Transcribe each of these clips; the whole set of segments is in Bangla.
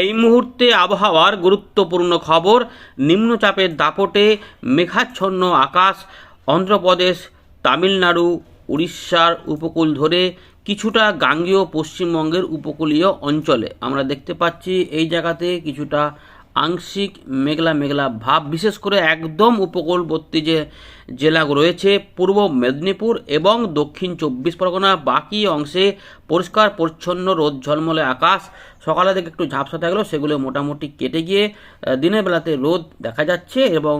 এই মুহূর্তে আবহাওয়ার গুরুত্বপূর্ণ খবর, নিম্নচাপের দাপটে মেঘাচ্ছন্ন আকাশ, অন্ধ্রপ্রদেশ, তামিলনাড়ু, উড়িষ্যার উপকূল ধরে কিছুটা গাঙ্গীয় পশ্চিমবঙ্গের উপকূলীয় অঞ্চলে। আমরা দেখতে পাচ্ছি এই জায়গাতে কিছুটা আংশিক মেঘলা মেঘলা ভাব, বিশেষ করে একদম উপকূলবর্তী যে জেলা রয়েছে, পূর্ব মেদিনীপুর এবং দক্ষিণ চব্বিশ পরগনা, বাকি অংশে পরিষ্কার, পরিচ্ছন্ন, রোদ ঝলমলে আকাশ। সকালে থেকে একটু ঝাপসা থাকলেও সেগুলো মোটামুটি কেটে গিয়ে দিনের বেলাতে রোদ দেখা যাচ্ছে এবং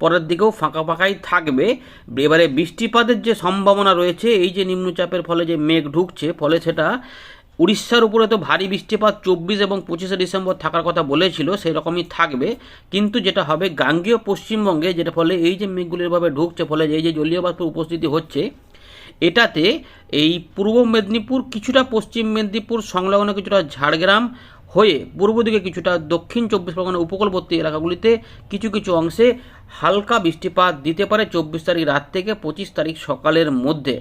পরের দিকেও ফাঁকা ফাঁকাই থাকবে। এবারে বৃষ্টিপাতের যে সম্ভাবনা রয়েছে, এই যে নিম্নচাপের ফলে যে মেঘ ঢুকছে, ফলে সেটা উড়িষ্যার উপরে তো ভারী বৃষ্টিপাত চব্বিশ এবং পঁচিশে ডিসেম্বর থাকার কথা বলেছিল সেই রকমই থাকবে। কিন্তু যেটা হবে, গাঙ্গেয় পশ্চিমবঙ্গে যেটা ফলে এই যে মেঘগুলিরভাবে ঢুকছে, ফলে এই যে জলীয় উপস্থিতি হচ্ছে, এটাতে এই পূর্ব মেদিনীপুর কিছুটা পশ্চিম মেদিনীপুর, সংলগ্ন কিছুটা ঝাড়গ্রাম হয়ে পূর্ব দিকে কিছুটা দক্ষিণ চব্বিশ পরগনা উপকূলবর্তী এলাকাগুলিতে কিছু কিছু অংশে হালকা বৃষ্টিপাত দিতে পারে চব্বিশ তারিখ রাত থেকে পঁচিশ তারিখ সকালের মধ্যে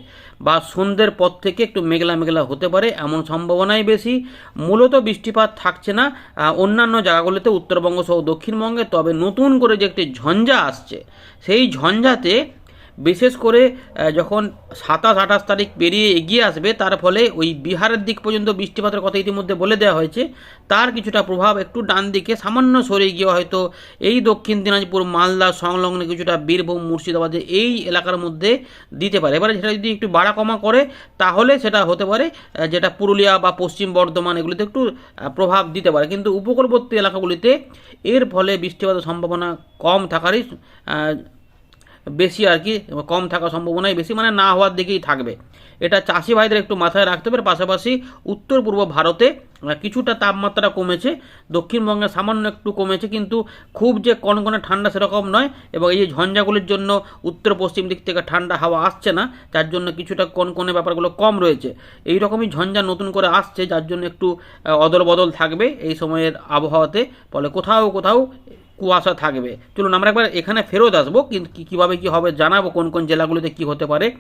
বা সন্ধ্যের পর থেকে একটু মেঘলা মেঘলা হতে পারে এমন সম্ভাবনাই বেশি। মূলত বৃষ্টিপাত থাকছে না অন্যান্য জায়গাগুলিতে উত্তরবঙ্গ সহ দক্ষিণবঙ্গে, তবে নতুন করে যে একটি ঝঞ্ঝা আসছে, সেই ঝঞ্ঝাতে বিশেষ করে যখন সাতাশ, আঠাশ তারিখ পেরিয়ে এগিয়ে আসবে, তার ফলে ওই বিহারের দিক পর্যন্ত বৃষ্টিপাতের কথা ইতিমধ্যে বলে দেওয়া হয়েছে। তার কিছুটা প্রভাব একটু ডান দিকে, সামান্য সরে গিয়ে হয়তো এই দক্ষিণ দিনাজপুর, মালদা সংলগ্ন কিছুটা বীরভূম, মুর্শিদাবাদে এই এলাকার মধ্যে দিতে পারে। এবারে সেটা যদি একটু বাড়া কমা করে, তাহলে সেটা হতে পারে যেটা পুরুলিয়া বা পশ্চিম বর্ধমান এগুলিতে একটু প্রভাব দিতে পারে। কিন্তু উপকূলবর্তী এলাকাগুলিতে এর ফলে বৃষ্টিপাতের সম্ভাবনা কম থাকারই বেশি আর কি, কম থাকার সম্ভাবনাই বেশি মানে না হওয়ার দিকেই থাকবে। এটা চাষি ভাইদের একটু মাথায় রাখতে হবে পাশাপাশি উত্তর পূর্ব ভারতে কিছুটা তাপমাত্রা কমেছে, দক্ষিণবঙ্গে সামান্য একটু কমেছে, কিন্তু খুব যে কনকনে ঠান্ডা সেরকম নয়, এবং এই যে ঝঞ্ঝাগুলির জন্য উত্তর পশ্চিম দিক থেকে ঠান্ডা হাওয়া আসছে না, যার জন্য কিছুটা কনকনে ব্যাপারগুলো কম রয়েছে। এই রকমই ঝঞ্ঝা নতুন করে আসছে, যার জন্য একটু অদল বদল থাকবে এই সময়ের আবহাওয়াতে, ফলে কোথাও কোথাও কুয়াশা থাকবে। চলুন আমরা একবার এখানে ফেরত আসব, কিন্তু কীভাবে কী হবে জানাব, কোন কোন জেলাগুলিতে কী হতে পারে।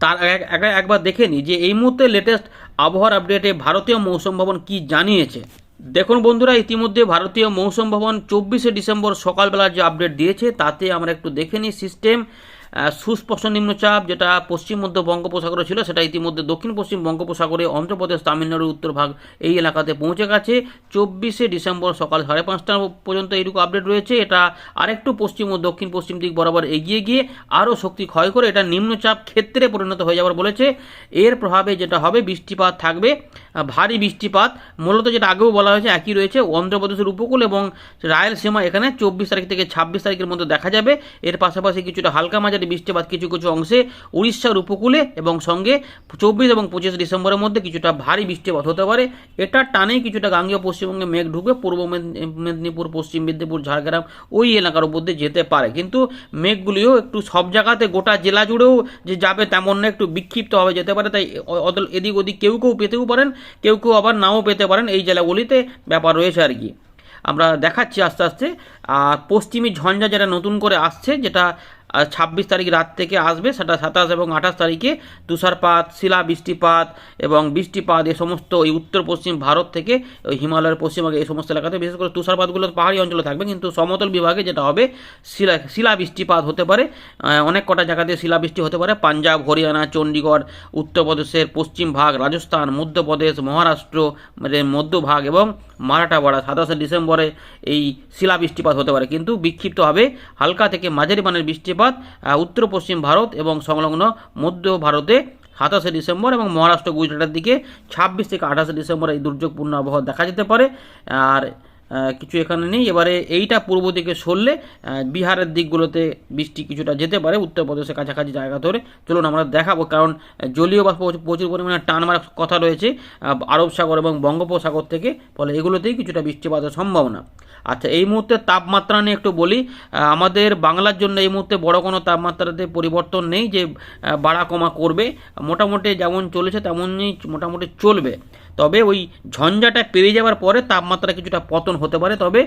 তার এক- এক- একবার দেখে নিই যে এই মুহূর্তে লেটেস্ট আবহাওয়ার আপডেটে ভারতীয় মৌসুম ভবন কী জানিয়েছে। দেখুন বন্ধুরা, ইতিমধ্যে ভারতীয় মৌসুম ভবন চব্বিশে ডিসেম্বর সকালবেলা যে আপডেট দিয়েছে, তাতে আমরা একটু দেখে নিই সিস্টেম সুস্পষ্ট নিম্নচাপ যেটা পশ্চিম মধ্য বঙ্গোপসাগরে ছিল, সেটা ইতিমধ্যে দক্ষিণ পশ্চিম বঙ্গোপসাগরে, অন্ধ্রপ্রদেশ তামিলনাড়ুর উত্তর ভাগ এই এলাকাতে পৌঁছে গেছে। চব্বিশে ডিসেম্বর সকাল সাড়ে পাঁচটা পর্যন্ত এইটুকু আপডেট রয়েছে। এটা আরেকটু পশ্চিম ও দক্ষিণ পশ্চিম দিক বরাবর এগিয়ে গিয়ে আরও শক্তি ক্ষয় করে এটা নিম্নচাপ ক্ষেত্রে পরিণত হয়ে যাবার বলেছে। এর প্রভাবে যেটা হবে, বৃষ্টিপাত থাকবে। ভারী বৃষ্টিপাত, মূলত যেটা আগেও বলা হয়েছে, একই রয়েছে। অন্ধ্রপ্রদেশের উপকূল এবং রায়লসীমা এখানে চব্বিশ তারিখ থেকে ছাব্বিশ তারিখের মধ্যে দেখা যাবে। এর পাশাপাশি কিছুটা হালকা মাঝারি বৃষ্টিপাত কিছু কিছু অংশে উড়িষ্যার উপকূলে এবং সঙ্গে চব্বিশ এবং পঁচিশ ডিসেম্বরের মধ্যে কিছুটা ভারী বৃষ্টিপাত হতে পারে। এটা টানেই কিছুটা গাঙ্গেয় পশ্চিমবঙ্গে মেঘ ঢুকে পূর্ব মেদিনীপুর, পশ্চিম মেদিনীপুর, ঝাড়গ্রাম ওই এলাকার উপর দিয়ে যেতে পারে। কিন্তু মেঘগুলিও একটু সব জায়গাতে গোটা জেলা জুড়েও যে যাবে তেমন না, একটু বিক্ষিপ্তভাবে যেতে পারে। তাই অদল এদিক ওদিক কেউ কেউ পেতেও পারেন, কেউ কেউ আবার নাও পেতে পারেন এই জেলাগুলিতে ব্যাপার রয়েছে আর কি। আমরা দেখাচ্ছি আস্তে আস্তে, আর পশ্চিমী ঝঞ্ঝা যেটা নতুন করে আসছে, যেটা ছাব্বিশ তারিখ রাত থেকে আসবে সেটা সাতাশ এবং আঠাশ তারিখে তুষারপাত শিলা বৃষ্টিপাত এবং বৃষ্টিপাত এ সমস্ত ওই উত্তর পশ্চিম ভারত থেকে ওই হিমালয়ের পশ্চিমবঙ্গে এই সমস্ত এলাকাতে, বিশেষ করে তুষারপাতগুলো পাহাড়ি অঞ্চলে থাকবে, কিন্তু সমতল বিভাগে যেটা হবে, শিলা শিলা বৃষ্টিপাত হতে পারে। অনেক কটা জায়গাতে শিলাবৃষ্টি হতে পারে। পাঞ্জাব, হরিয়ানা চণ্ডীগড় উত্তরপ্রদেশের পশ্চিম ভাগ, রাজস্থান, মধ্যপ্রদেশ, মহারাষ্ট্র মানে মধ্যভাগ এবং মারাঠাওয়াড়া সাতাশে ডিসেম্বরে এই শিলা বৃষ্টিপাত হতে পারে। কিন্তু বিক্ষিপ্তভাবে হালকা থেকে মাঝারি মানের বৃষ্টিপাত আহ, উত্তর পশ্চিম ভারত এবং সংলগ্ন মধ্য ভারতে সাতাশে ডিসেম্বর এবং মহারাষ্ট্র গুজরাটের দিকে ছাব্বিশ থেকে আঠাশে ডিসেম্বর এই দুর্যোগপূর্ণ আবহাওয়া দেখা যেতে পারে। আর কিছু এখানে নেই। এবারে এইটা পূর্ব দিকে সরলে বিহারের দিকগুলোতে বৃষ্টি কিছুটা যেতে পারে উত্তরপ্রদেশের কাছাকাছি জায়গা ধরে। চলুন আমরা দেখাবো, কারণ জলীয় বাষ্প প্রচুর- প্রচুর পরিমাণে টান মারার কথা রয়েছে আরব সাগর এবং বঙ্গোপসাগর থেকে, ফলে এগুলোতেই কিছুটা বৃষ্টিপাতের সম্ভাবনা। আচ্ছা এই মুহূর্তে তাপমাত্রা নিয়ে একটু বলি আমাদের বাংলার জন্য এই মুহূর্তে বড় কোনো তাপমাত্রাতে পরিবর্তন নেই যে বাড়া কমা করবে। মোটামুটি যেমন চলেছে, তেমনই মোটামুটি চলবে। তবে ওই ঝঞ্ঝাটা পেরিয়ে যাওয়ার পরে তাপমাত্রা কিছুটা পতন হতে পারে। তবে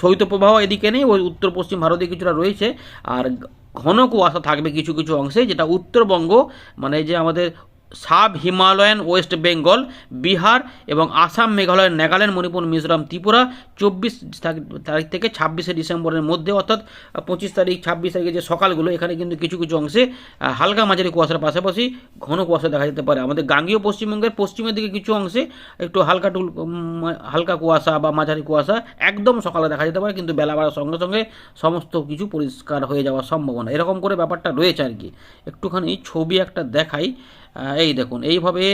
শৈত্যপ্রবাহ এদিকে নেই, ওই উত্তর পশ্চিম ভারতে কিছুটা রয়েছে। আর ঘন কুয়াশা থাকবে কিছু কিছু অংশে, যেটা উত্তরবঙ্গ মানে যে আমাদের sub Himalayan West Bengal, Bihar এবং আসাম, মেঘালয়, নাগাল্যান্ড, মণিপুর, মিজোরাম, ত্রিপুরা চব্বিশ তারিখ থেকে ছাব্বিশে ডিসেম্বরের মধ্যে, অর্থাৎ পঁচিশ তারিখ, ছাব্বিশ তারিখে যে সকালগুলো, এখানে কিন্তু কিছু কিছু অংশে হালকা মাঝারি কুয়াশার পাশাপাশি ঘন কুয়াশা দেখা যেতে পারে। আমাদের গাঙ্গীয় পশ্চিমবঙ্গের পশ্চিমের দিকে কিছু অংশে একটু হালকা টুল হালকা কুয়াশা বা মাঝারি কুয়াশা একদম সকালে দেখা যেতে পারে, কিন্তু বেলা বাড়ার সঙ্গে সঙ্গে সমস্ত কিছু পরিষ্কার হয়ে যাওয়ার সম্ভাবনা। এরকম করে ব্যাপারটা রয়েছে আর কি। একটুখানি ছবি একটা দেখাই। এই দেখুন, এইভাবে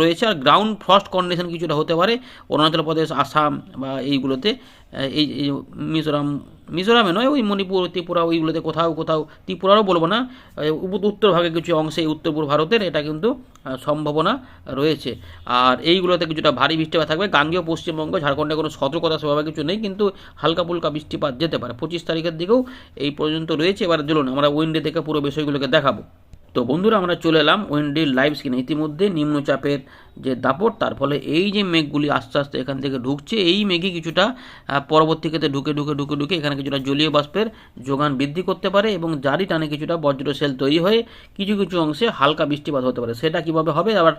রয়েছে আর গ্রাউন্ড ফ্রস্ট কন্ডিশন কিছুটা হতে পারে। অরুণাচল প্রদেশ, আসাম বা এইগুলোতে এই মিজোরাম, মিজোরামে নয়, ওই মণিপুর, ত্রিপুরা, ওইগুলোতে কোথাও কোথাও ত্রিপুরারও বলব না উত্তর ভাগে কিছু অংশে উত্তর পূর্ব ভারতের, এটা কিন্তু সম্ভাবনা রয়েছে। আর এইগুলোতে কিছুটা ভারী বৃষ্টিপাত থাকবে। গাঙ্গেয় পশ্চিমবঙ্গ, ঝাড়খণ্ডে কোনো সতর্কতা সেভাবে কিছু নেই, কিন্তু হালকা ফুলকা বৃষ্টিপাত যেতে পারে। পঁচিশ তারিখের দিকেও এই পর্যন্ত রয়েছে, এবার চলুন আমরা উইন্ডে থেকে পুরো বিষয়গুলোকে দেখাবো। তো বন্ধুরা আমরা চলে এলাম উইন্ডির লাইভ স্ক্রিনে ইতিমধ্যে নিম্নচাপের যে দাপট, তার ফলে এই যে মেঘগুলি আস্তে আস্তে এখান থেকে ঢুকছে, এই মেঘই কিছুটা পরবর্তী ক্ষেত্রে ঢুকে ঢুকে ঢুকে ঢুকে এখানে কিছুটা জলীয় বাষ্পের যোগান বৃদ্ধি করতে পারে এবং জারি টানে কিছুটা বজ্র সেল তৈরি হয়ে কিছু কিছু অংশে হালকা বৃষ্টিপাত হতে পারে। সেটা কীভাবে হবে? আবার,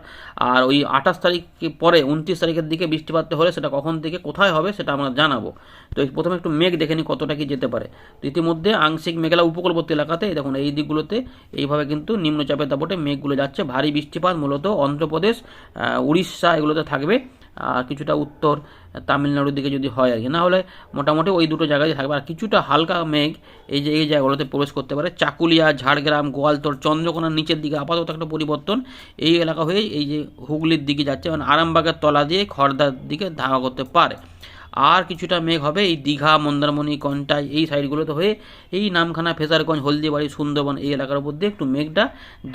আর ওই আঠাশ তারিখ পরে, উনত্রিশ তারিখের দিকে বৃষ্টিপাত হলে সেটা কখন থেকে কোথায় হবে সেটা আমরা জানাব। তো প্রথমে একটু মেঘ দেখে নিই কতটা কি যেতে পারে। তো ইতিমধ্যে আংশিক মেঘলা উপকূলবর্তী এলাকাতে দেখুন, এই দিকগুলোতে এইভাবে কিন্তু নিম্নচাপের দাপটে মেঘগুলো যাচ্ছে। ভারী বৃষ্টিপাত মূলত অন্ধ্রপ্রদেশ উড়িষ্যা এগুলোতে থাকবে আর কিছুটা উত্তর তামিলনাড়ুর দিকে যদি হয় আর কি। না হলে মোটামুটি ওই দুটো জায়গায় থাকবে। আর কিছুটা হালকা মেঘ এই যে, এই জায়গাগুলোতে প্রবেশ করতে পারে। চাকুলিয়া, ঝাড়গ্রাম গোয়ালতোড় চন্দ্রকোনার নিচের দিকে আপাতত একটা পরিবর্তন। এই এলাকা হয়ে এই যে হুগলির দিকে যাচ্ছে মানে আরামবাগের তলা দিয়ে খড়দার দিকে ধাওয়া করতে পারে। আর কিছুটা মেঘ হবে এই দীঘা, মন্দারমণি, কন্টাই এই সাইডগুলোতে হয়ে এই নামখানা ফেজারগঞ্জ হলদিবাড়ি, সুন্দরবন এই এলাকার উপর দিয়ে একটু মেঘটা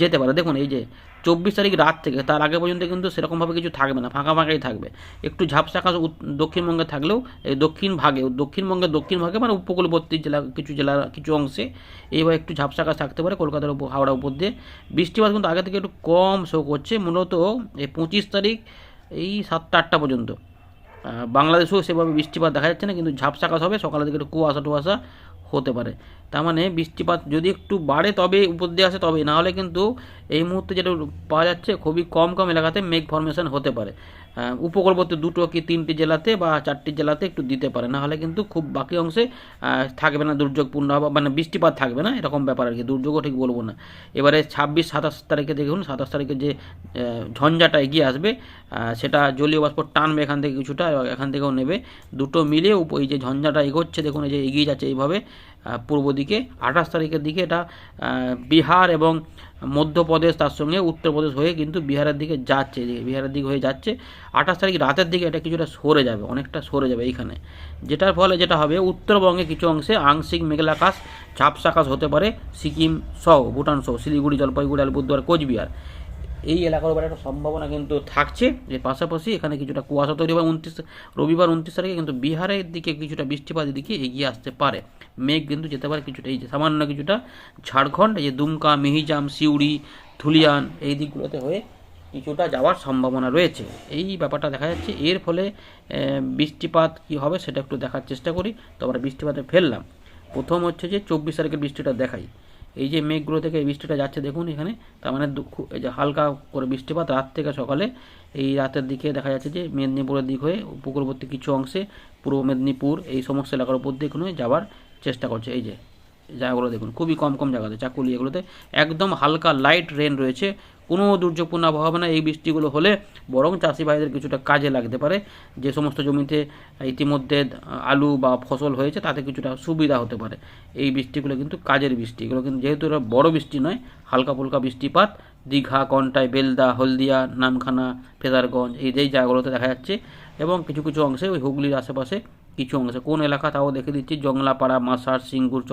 যেতে পারে। দেখুন এই যে চব্বিশ তারিখ রাত থেকে, তার আগে পর্যন্ত কিন্তু সেরকমভাবে কিছু থাকবে না, ফাঁকা ফাঁকাই থাকবে। একটু ঝাপসা আকাশ দক্ষিণবঙ্গে থাকলেও, এই দক্ষিণ ভাগে দক্ষিণবঙ্গের দক্ষিণ ভাগে মানে উপকূলবর্তী জেলা, কিছু জেলার কিছু অংশে এইভাবে একটু ঝাপসা আকাশ থাকতে পারে কলকাতার উপর হাওড়া উপর দিয়ে। বৃষ্টিপাত কিন্তু আগে থেকে একটু কম শো করছে মূলত এই পঁচিশ তারিখ এই সাতটা আটটা পর্যন্ত। বাংলাদেশেও সেভাবে বৃষ্টিপাত দেখা যাচ্ছে না, কিন্তু ঝাপসা আকাশ হবে, সকালের দিকে একটু কুয়াশা টুয়াশা হতে পারে। তার মানে বৃষ্টিপাত যদি একটু বাড়ে তবে উপর দিয়ে আসে তবে না হলে কিন্তু এই মুহূর্তে যেটা পাওয়া যাচ্ছে খুবই কম কম এলাকাতে মেঘ ফরমেশন হতে পারে। উপকূলবর্তী দুটো কি তিনটি জেলাতে বা চারটি জেলাতে একটু দিতে পারে। না হলে কিন্তু খুব বাকি অংশে থাকবে না দুর্যোগপূর্ণ মানে বৃষ্টিপাত থাকবে না, এরকম ব্যাপার আর কি। দুর্যোগও ঠিক বলব না। এবারে ছাব্বিশ, সাতাশ তারিখে দেখুন, সাতাশ তারিখে যে ঝঞ্ঝাটা এগিয়ে আসবে সেটা জলীয় বাষ্প টানবে এখান থেকে কিছুটা এখান থেকেও নেবে। দুটো মিলে এই যে ঝঞ্ঝাটা এগোচ্ছে, দেখুন এই যে এগিয়ে যাচ্ছে এইভাবে। পূর্ব দিকে, আঠাশ তারিখের দিকে এটা বিহার এবং মধ্যপ্রদেশ তার সঙ্গে উত্তরপ্রদেশ হয়ে কিন্তু বিহারের দিকে যাচ্ছে বিহারের দিকে হয়ে যাচ্ছে। আঠাশ তারিখ রাতের দিকে এটা কিছুটা সরে যাবে, অনেকটা সরে যাবে এইখানে। যেটার ফলে যেটা হবে, উত্তরবঙ্গে কিছু অংশে আংশিক মেঘলা আকাশ, ঝাপসা আকাশ হতে পারে, সিকিম সহ, ভুটান সহ, শিলিগুড়ি, জলপাইগুড়ি, আলিপুরদুয়ার, কোচবিহার। এই এলাকার উপরে একটা সম্ভাবনা কিন্তু থাকছে যে পাশাপাশি এখানে কিছুটা কুয়াশা তৈরি হবে। উনত্রিশ রবিবার উনত্রিশ তারিখে কিন্তু বিহারের দিকে কিছুটা বৃষ্টিপাতের দিকে এগিয়ে আসতে পারে। মেঘ কিন্তু যেতে পারে কিছুটা। এই যে সামান্য কিছুটা ঝাড়খণ্ড, এই যে দুমকা, মিহিজাম, সিউড়ি, ধুলিয়ান এই দিকগুলোতে হয়ে কিছুটা যাওয়ার সম্ভাবনা রয়েছে। এই ব্যাপারটা দেখা যাচ্ছে। এর ফলে বৃষ্টিপাত কি হবে সেটা একটু দেখার চেষ্টা করি। তো আমরা বৃষ্টিপাতে ফেললাম। প্রথম হচ্ছে যে চব্বিশ তারিখের বৃষ্টিটা দেখাই। এই যে মেঘগুলো থেকে এই বৃষ্টিটা যাচ্ছে, দেখুন এখানে। তার মানে এই যে হালকা করে বৃষ্টিপাত রাত থেকে সকালে। এই রাতের দিকে দেখা যাচ্ছে যে মেদিনীপুরের দিক হয়ে উপকূলবর্তী কিছু অংশে পূর্ব মেদিনীপুর এই সমস্ত এলাকার উপর দিক কোনো যাওয়ার চেষ্টা করছে। এই যে জায়গাগুলো দেখুন, খুবই কম কম জায়গাতে, চাকুলি এগুলোতে। একদম হালকা লাইট রেন রয়েছে। কোনো দুর্যোগপূর্ণ আবহাওয়া না, এই বৃষ্টিগুলো হলে বরং চাষি ভাইদের কিছুটা কাজে লাগতে পারে। যে সমস্ত জমিতে ইতিমধ্যে আলু বা ফসল হয়েছে, তাতে কিছুটা সুবিধা হতে পারে। এই বৃষ্টিগুলো কিন্তু কাজের বৃষ্টি। এগুলো কিন্তু যেহেতু এটা বড় বৃষ্টি নয় হালকা ফুলকা বৃষ্টিপাত, দীঘা, কন্টাই, বেলদা, হলদিয়া, নামখানা, ফেদারগঞ্জ, এই যেই জায়গাগুলোতে দেখা যাচ্ছে, এবং কিছু কিছু অংশে ওই হুগলির আশেপাশে কিছু অংশে। কোন এলাকা তাও দেখে দিচ্ছি, জংলাপাড়া, মাসার সিঙ্গুর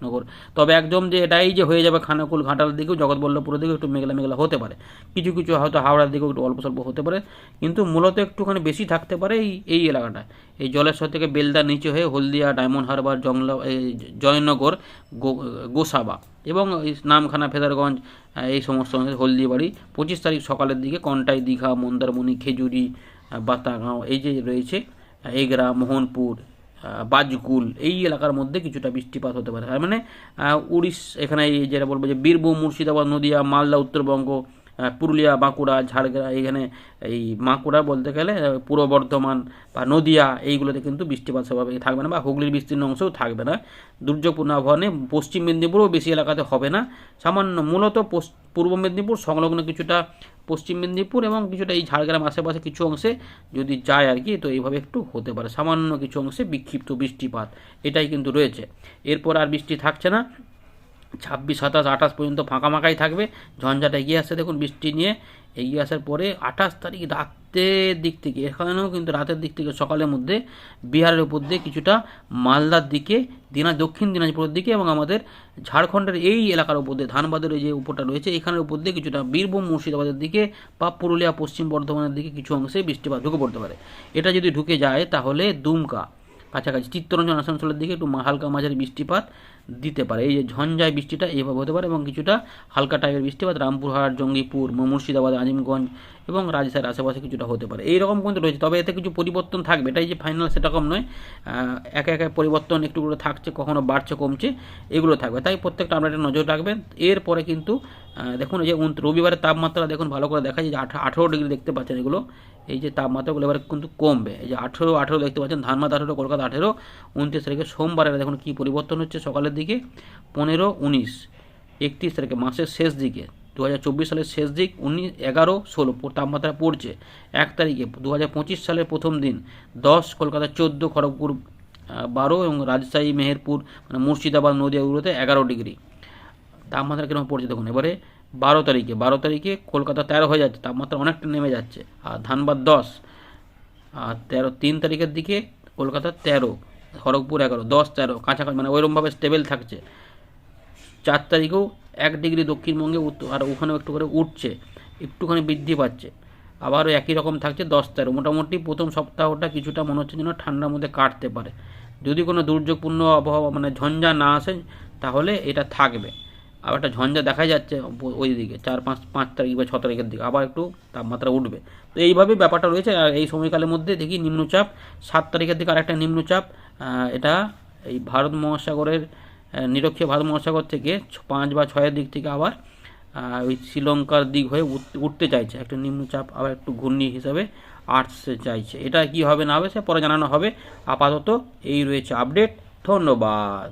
চন্নগর তবে একদম যে এটাই যে হয়ে যাবে খানাকুল ঘাটালের দিকেও, জগৎবল্লভপুরের দিকেও একটু মেঘলা মেঘলা হতে পারে। কিছু কিছু হয়তো হাওড়ার দিকেও একটু অল্প স্বল্প হতে পারে। কিন্তু মূলত একটুখানি বেশি থাকতে পারে এই এই এলাকাটা এই জলেশ্বর থেকে বেলদা নিচে হয়ে হলদিয়া, ডায়মন্ড হারবার, জংলা, এই জয়নগর গোসাবা এবং নামখানা ফেদারগঞ্জ এই সমস্ত হলদিবাড়ি পঁচিশ তারিখ সকালের দিকে কন্টাই, দীঘা, মন্দারমণি, খেজুরি বাতাগাঁও এই যে রয়েছে এগরা মোহনপুর আহ, বাজকুল এই এলাকার মধ্যে কিছুটা বৃষ্টিপাত হতে পারে। তার মানে উড়িষ্যা এখানে যেটা বলব যে বীরভূম মুর্শিদাবাদ নদিয়া মালদা উত্তরবঙ্গ পুরুলিয়া, বাঁকুড়া, ঝাড়গ্রাম, এইখানে এই বাঁকুড়া বলতে গেলে পূর্ব বর্ধমান বা নদিয়া, এইগুলোতে কিন্তু বৃষ্টিপাত সেভাবে থাকবে না বা হুগলির বিস্তীর্ণ অংশেও থাকবে না। দুর্যোগপূর্ণ আবহাওয়া পশ্চিম মেদিনীপুরও বেশি এলাকাতে হবে না। সামান্য মূলত পূর্ব মেদিনীপুর সংলগ্ন কিছুটা পশ্চিম মেদিনীপুর এবং কিছুটা এই ঝাড়গ্রাম আশেপাশে কিছু অংশে যদি যায় আর কি, তো এইভাবে একটু হতে পারে। সামান্য কিছু অংশে বিক্ষিপ্ত বৃষ্টিপাত এটাই কিন্তু রয়েছে। এরপর আর বৃষ্টি থাকছে না। ছাব্বিশ, সাতাশ, আঠাশ পর্যন্ত ফাঁকা ফাঁকাই থাকবে। ঝঞ্ঝাটা এগিয়ে আসছে, দেখুন বৃষ্টি নিয়ে এগিয়ে আসার পরে আঠাশ তারিখ রাতের দিক থেকে, এখানেও কিন্তু রাতের দিক থেকে সকালের মধ্যে বিহারের উপর দিয়ে কিছুটা মালদার দিকে, দিনা, দক্ষিণ দিনাজপুরের দিকে এবং আমাদের ঝাড়খণ্ডের এই এলাকার উপর দিয়ে, ধানবাদের যে উপরটা রয়েছে, এখানের উপর দিয়ে কিছুটা বীরভূম, মুর্শিদাবাদের দিকে বা পুরুলিয়া, পশ্চিম বর্ধমানের দিকে কিছু অংশে বৃষ্টিপাত ঢুকে পড়তে পারে। এটা যদি ঢুকে যায় তাহলে দুমকা, কাছাকাছি, চিত্তরঞ্জন আসানসোলের দিকে একটু হালকা মাঝারি বৃষ্টিপাত দিতে পারে। এই যে ঝঞ্ঝায় বৃষ্টিটা এইভাবে হতে পারে এবং কিছুটা হালকা টাইপের বৃষ্টিপাত রামপুরহাট, জঙ্গিপুর, মুর্শিদাবাদ, আজিমগঞ্জ এবং রাজশাহীর আশেপাশে কিছুটা হতে পারে। এইরকম কিন্তু রয়েছে, তবে এতে কিছু পরিবর্তন থাকবে। এটাই যে ফাইনাল সেরকম নয় একে একে পরিবর্তন একটু করে থাকছে, কখনো বাড়ছে, কমছে, এগুলো থাকবে। তাই প্রত্যেকটা আপনারা নজর রাখবেন। এরপরে কিন্তু দেখুন এই যে রবিবারের তাপমাত্রা দেখুন ভালো করে দেখা যায় যে আঠা, আঠেরো ডিগ্রি দেখতে পাচ্ছেন এগুলো। এই যে তাপমাত্রাগুলো এবার কিন্তু কমবে। এই যে আঠেরো আঠেরো দেখতে পাচ্ছেন ধানবাদ আঠেরো, কলকাতা আঠেরো, উনত্রিশ তারিখে সোমবারে দেখুন কী পরিবর্তন হচ্ছে। সকালের দিকে পনেরো, উনিশ, একত্রিশ তারিখে, মাসের শেষ দিকে দু হাজার চব্বিশ সালের শেষ দিক, উনিশ, এগারো, ষোলো তাপমাত্রা পড়ছে। এক তারিখে দু হাজার পঁচিশ সালের প্রথম দিন, দশ, কলকাতা চোদ্দ, খড়গপুর বারো এবং রাজশাহী, মেহেরপুর মানে মুর্শিদাবাদ নদীয়াগুলোতে এগারো ডিগ্রি। তাপমাত্রা কীরকম পড়ছে দেখুন, এবারে বারো তারিখে বারো তারিখে কলকাতা তেরো হয়ে যাচ্ছে, তাপমাত্রা অনেকটা নেমে যাচ্ছে। আর ধানবাদ দশ, আর তেরো, তিন তারিখের দিকে কলকাতা তেরো। খড়গপুর এগারো, দশ তেরো, কাছাকাছি মানে ওইরকমভাবে স্টেবেল থাকছে। চার তারিখেও এক ডিগ্রি দক্ষিণবঙ্গে আর ওখানেও একটু করে উঠছে, একটুখানি বৃদ্ধি পাচ্ছে। আবারও একই রকম থাকছে দশ তেরো। মোটামুটি প্রথম সপ্তাহটা কিছুটা মনে হচ্ছে যেন ঠান্ডার মধ্যে কাটতে পারে। যদি কোনো দুর্যোগপূর্ণ আবহাওয়া মানে ঝঞ্ঝা না আসে, তাহলে এটা থাকবে। আবার একটা ঝঞ্ঝা দেখা যাচ্ছে ওই দিকে, চার পাঁচ পাঁচ তারিখ বা ছ তারিখের দিকে, আবার একটু তাপমাত্রা উঠবে। তো এইভাবেই ব্যাপারটা রয়েছে, আর এই সময়কালের মধ্যে দেখি নিম্নচাপ, সাত তারিখের দিকে আরেকটা নিম্নচাপ এটা এই ভারত মহাসাগরের নিরক্ষীয় ভারত মহাসাগর থেকে পাঁচ বা ছয়ের দিক থেকে আবার ওই শ্রীলঙ্কার দিক হয়ে উঠ- উঠতে চাইছে। একটা নিম্নচাপ, আবার একটু ঘূর্ণি হিসাবে আসতে চাইছে। এটা কি হবে না হবে সে পরে জানানো হবে। আপাতত এই রয়েছে আপডেট। ধন্যবাদ।